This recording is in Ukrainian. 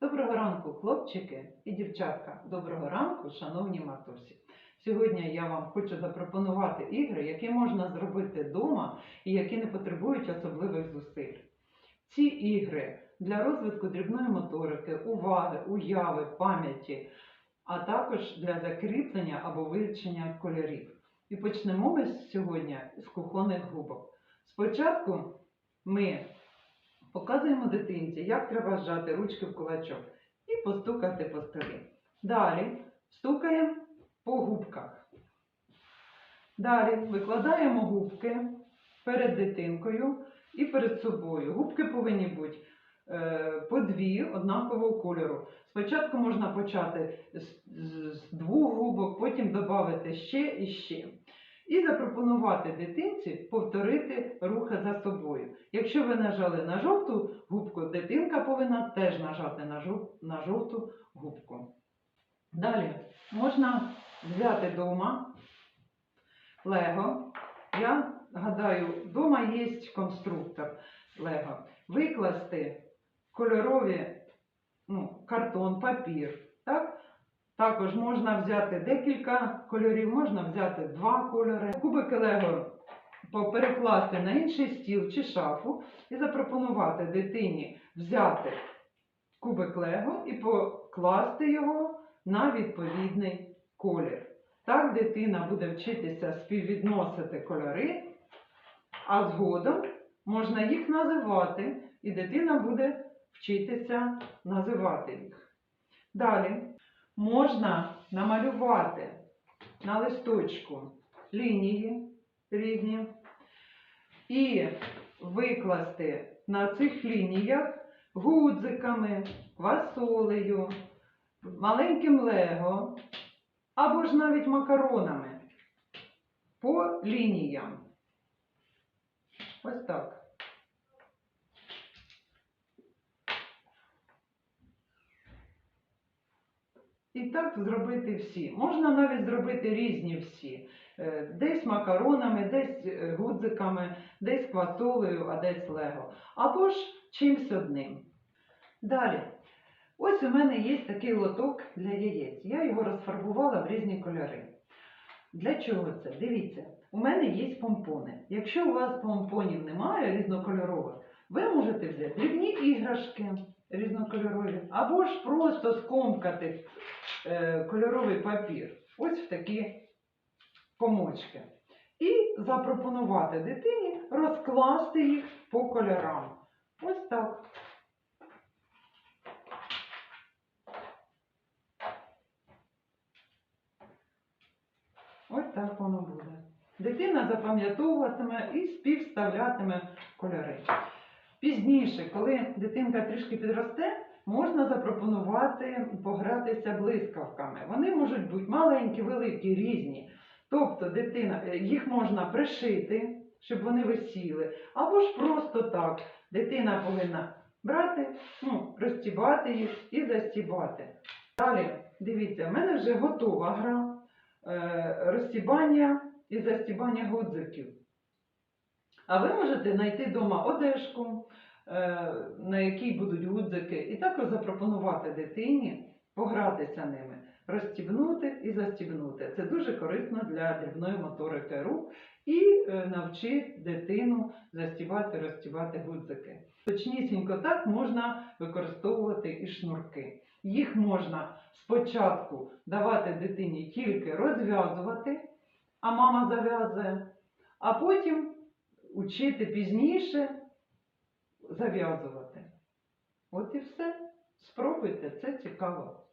Доброго ранку, хлопчики і дівчатка. Доброго ранку, шановні матусі. Сьогодні я вам хочу запропонувати ігри, які можна зробити вдома і які не потребують особливих зусиль. Ці ігри для розвитку дрібної моторики, уваги, уяви, пам'яті, а також для закріплення або вивчення кольорів. І почнемо ми сьогодні з кухонних губок. Спочатку ми показуємо дитинці, як треба зжати ручки в кулачок і постукати по столі. Далі стукаємо по губках. Далі викладаємо губки перед дитинкою і перед собою. Губки повинні бути е, по дві однакового кольору. Спочатку можна почати з, двох губок, потім додати ще і ще. І запропонувати дитинці повторити рухи за собою. Якщо ви нажали на жовту губку, дитинка повинна теж нажати на, жов- на жовту губку. Далі можна взяти вдома Лего. Я гадаю, вдома є конструктор Лего. Викласти кольорові ну, картон, папір. Так? Також можна взяти декілька кольорів, можна взяти два кольори. Кубики Лего перекласти на інший стіл чи шафу і запропонувати дитині взяти кубик Лего і покласти його на відповідний колір. Так дитина буде вчитися співвідносити кольори, а згодом можна їх називати, і дитина буде вчитися називати їх. Далі можна намалювати на листочку лінії різні і викласти на цих лініях гудзиками, квасолею, маленьким лего або ж навіть макаронами по лініям. Ось так. І так зробити всі. Можна навіть зробити різні всі. Е, Десь макаронами, десь е, гудзиками, десь квасолею, а десь лего. Або ж чимсь одним. Далі. Ось у мене є такий лоток для яєць. Я його розфарбувала в різні кольори. Для чого це? Дивіться, у мене є помпони. Якщо у вас помпонів немає різнокольорових, ви можете взяти дрібні іграшки різнокольорові, або ж просто скомкати кольоровий папір. Ось в такі комочки. І запропонувати дитині розкласти їх по кольорам. Ось так. Ось так воно буде. Дитина запам'ятовуватиме і співставлятиме кольори. Пізніше, коли дитинка трішки підросте, можна запропонувати погратися блискавками. Вони можуть бути маленькі, великі, різні. Тобто дитина, е, їх можна пришити, щоб вони висіли, або ж просто так. Дитина повинна брати, ну, розтібати їх і застібати. Далі, дивіться, в мене вже готова гра е, розстібання і застібання гудзиків. А ви можете знайти вдома одежку, на якій будуть гудзики, і також запропонувати дитині погратися ними, розстібнути і застібнути. Це дуже корисно для дрібної моторики рук і е, навчить дитину застібати, розстібати гудзики. Точнісінько так можна використовувати і шнурки. Їх можна спочатку давати дитині тільки розв'язувати, а мама зав'язує, а потім учити пізніше зав'язувати. От і все. Спробуйте, це цікаво.